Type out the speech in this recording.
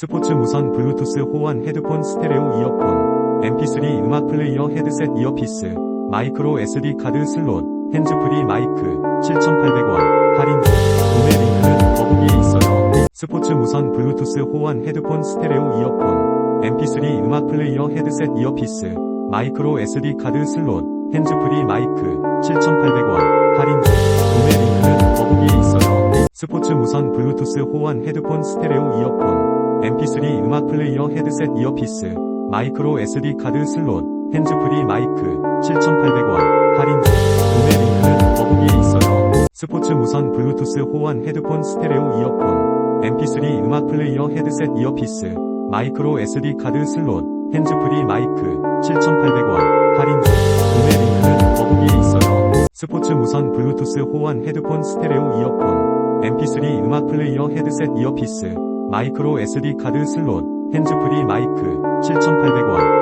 스포츠 무선 블루투스 호환 헤드폰 스테레오 이어폰, mp3 음악 플레이어 헤드셋 이어피스, 마이크로 SD 카드 슬롯, 핸즈프리 마이크, 7,800원, 할인 중, 구매 링크는 더보기에 있어요. 스포츠 무선 블루투스 호환 헤드폰 스테레오 이어폰, mp3 음악 플레이어 헤드셋 이어피스, 마이크로 SD 카드 슬롯, 핸즈프리 마이크, 7,800원, 할인 중, 구매 링크는 더보기에 있어요. 스포츠 무선 블루투스 호환 헤드폰 스테레오 이어폰, mp3 음악 플레이어 헤드셋 이어피스, 마이크로 SD 카드 슬롯, 핸즈프리 마이크, 7,800원, 할인 중, 구매 링크는 더보기에 있어요. 스포츠 무선 블루투스 호환 헤드폰 스테레오 이어폰, mp3 음악 플레이어 헤드셋 이어피스, 마이크로 SD 카드 슬롯, 핸즈프리 마이크, 7,800원, 할인 중, 구매 링크는 더보기에 있어요. 스포츠 무선 블루투스 호환 헤드폰 스테레오 이어폰, mp3 음악 플레이어 헤드셋 이어피스, 마이크로 SD 카드 슬롯, 핸즈프리 마이크, 7,800원,